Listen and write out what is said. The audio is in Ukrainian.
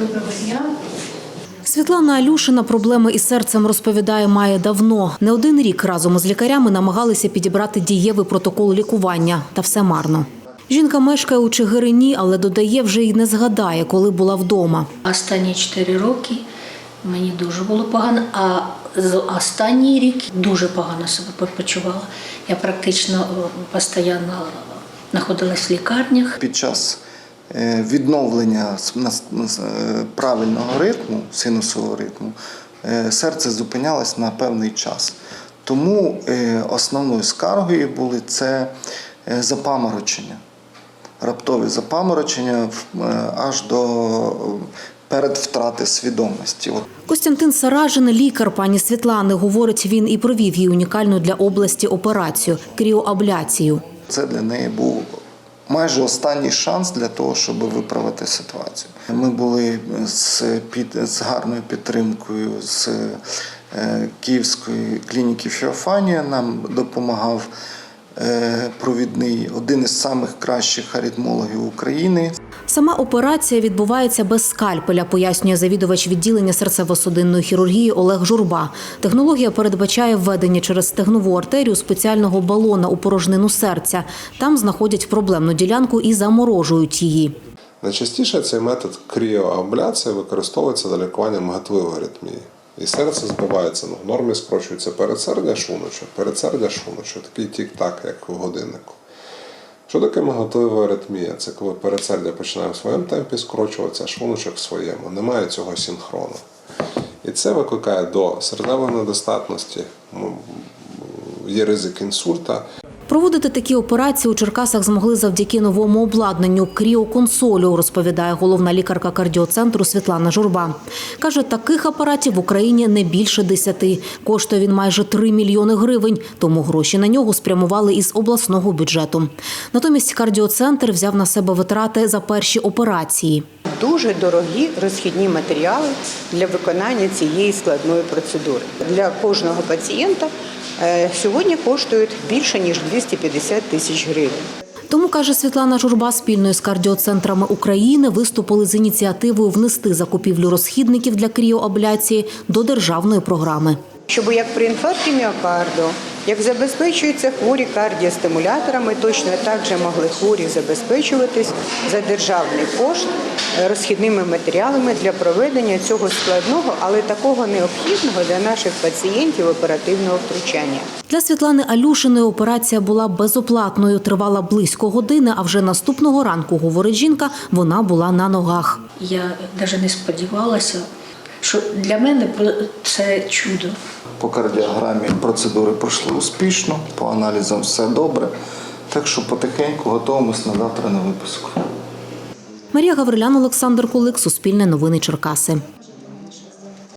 Доброго дня. Світлана Алюшина проблеми із серцем розповідає, має давно. Не один рік разом із лікарями намагалися підібрати дієвий протокол лікування, та все марно. Жінка мешкає у Чигирині, але додає, вже й не згадає, коли була вдома. Останні 4 роки мені дуже було погано, а з останній рік дуже погано себе почувала. Я практично е, постійно знаходилась в лікарнях. Під час е, відновлення нас- нас, е, правильного ритму, синусового ритму, е, серце зупинялось на певний час. Тому е, основною скаргою були це е, запаморочення, раптові запаморочення е, аж до е, передвтрати свідомості. Костянтин Саражин, лікар пані Світлани, говорить, він і провів їй унікальну для області операцію кріоабляцію. Це для неї був майже останній шанс для того, щоб виправити ситуацію. Ми були з, під, з гарною підтримкою з е, Київської клініки Феофанія. Нам допомагав провідний, один із самих кращих аритмологів України. Сама операція відбувається без скальпеля, пояснює завідувач відділення серцево-судинної хірургії Олег Журба. Технологія передбачає введення через стегнову артерію спеціального балона у порожнину серця. Там знаходять проблемну ділянку і заморожують її. Найчастіше цей метод кріоабляції використовується для лікування мигатливої аритмії. І серце збивається, ну, в нормі скорочується передсердя шлуночок, передсердя шлуночок, такий тік-так, як в годиннику. Що таке мигатливая аритмія? Це коли передсердя починає в своєму темпі скорочуватися, а шлуночок в своєму. Немає цього синхрону. І це викликає до серцевої недостатності, є ризик інсульта, Проводити такі операції у Черкасах змогли завдяки новому обладнанню кріоконсолю, розповідає головна лікарка кардіоцентру Світлана Журба. Каже, таких апаратів в Україні не більше десяти. Коштує він майже 3 мільйони гривень, тому гроші на нього спрямували із обласного бюджету. Натомість кардіоцентр взяв на себе витрати за перші операції. дуже дорогі розхідні матеріали для виконання цієї складної процедури. Для кожного пацієнта сьогодні коштують більше ніж 250 тисяч гривень. Тому каже Світлана Журба, спільно з кардіоцентрами України виступили з ініціативою внести закупівлю розхідників для кріоабляції до державної програми. Щоб як при інфаркті міокарду, як забезпечуються хворі кардіостимуляторами, точно так же могли хворі забезпечуватись за державний кошт розхідними матеріалами для проведення цього складного, але такого необхідного для наших пацієнтів оперативного втручання. Для Світлани Алюшиної операція була безоплатною, тривала близько години. А вже наступного ранку, говорить жінка, вона була на ногах. Я навіть не сподівалася, що для мене це чудо. По кардіограмі процедури пройшли успішно, по аналізам все добре. Так що потихеньку готуємось на завтра на випуск. Марія Гаврилян, Олександр Кулик, Суспільне новини Черкаси.